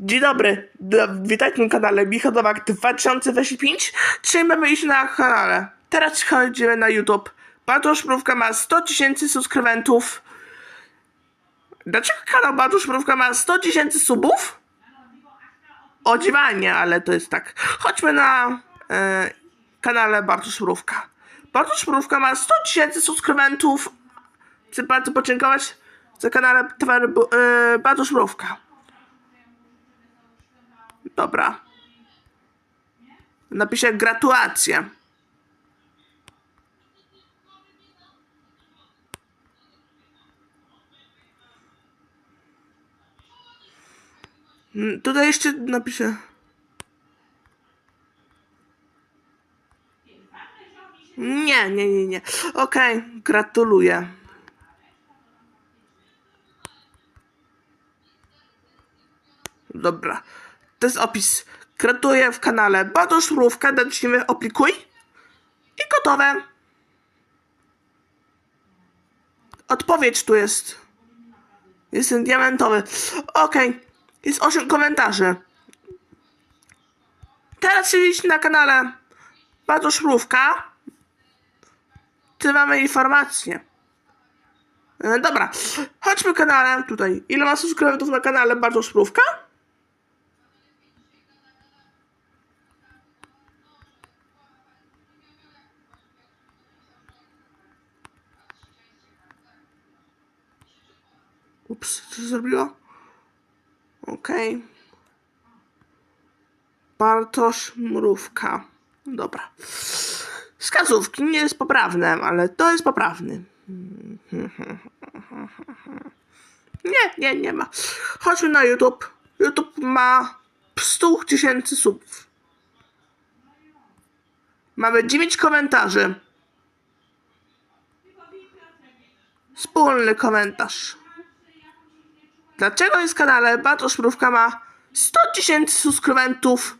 Dzień dobry, witajcie na kanale Michodowak 2025. Dzisiaj mamy iść na kanale. Teraz chodzimy na YouTube. Bartosz Mrówka ma 100 tysięcy subskrybentów. Dlaczego kanał Bartosz Mrówka ma 100 tysięcy subów? O dziwanie, ale to jest tak. Chodźmy na e, kanale Bartosz Mrówka. Bartosz Mrówka ma 100 tysięcy subskrybentów. Chcę bardzo podziękować za kanale e, Bartosz Mrówka. Dobra. Napiszę gratulacje. Mm, Tutaj jeszcze napiszę. Nie, nie, nie, nie. Okej, gratuluję. Dobra. To jest opis. Gratuluję w kanale Bartosz Mrówka. Naciśnijmy oplikuj. I gotowe. Odpowiedź tu jest. Jestem diamentowy. Okej. Jest 8 komentarzy. Teraz siedzieć na kanale Bartosz Mrówka. Ty mamy informacje. E, Dobra, chodźmy kanałem tutaj. Ile ma subskrybentów na kanale Bartosz Mrówka? Ups, co się zrobiło? Okej. Bartosz Mrówka. Dobra. Wskazówki nie jest poprawne, ale to jest poprawny. Nie, nie, nie ma. Chodźmy na YouTube. YouTube ma 100 tysięcy subów. Mamy 9 komentarzy. Wspólny komentarz. Dlaczego jest kanale Bartosz Mrówka ma 100 tysięcy subskrybentów?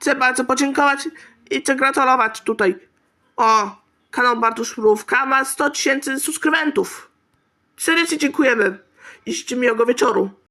Chcę bardzo podziękować i chcę gratulować tutaj. O, kanał Bartosz Mrówka ma 100 tysięcy subskrybentów. Serdecznie dziękujemy i życzę miłego wieczoru.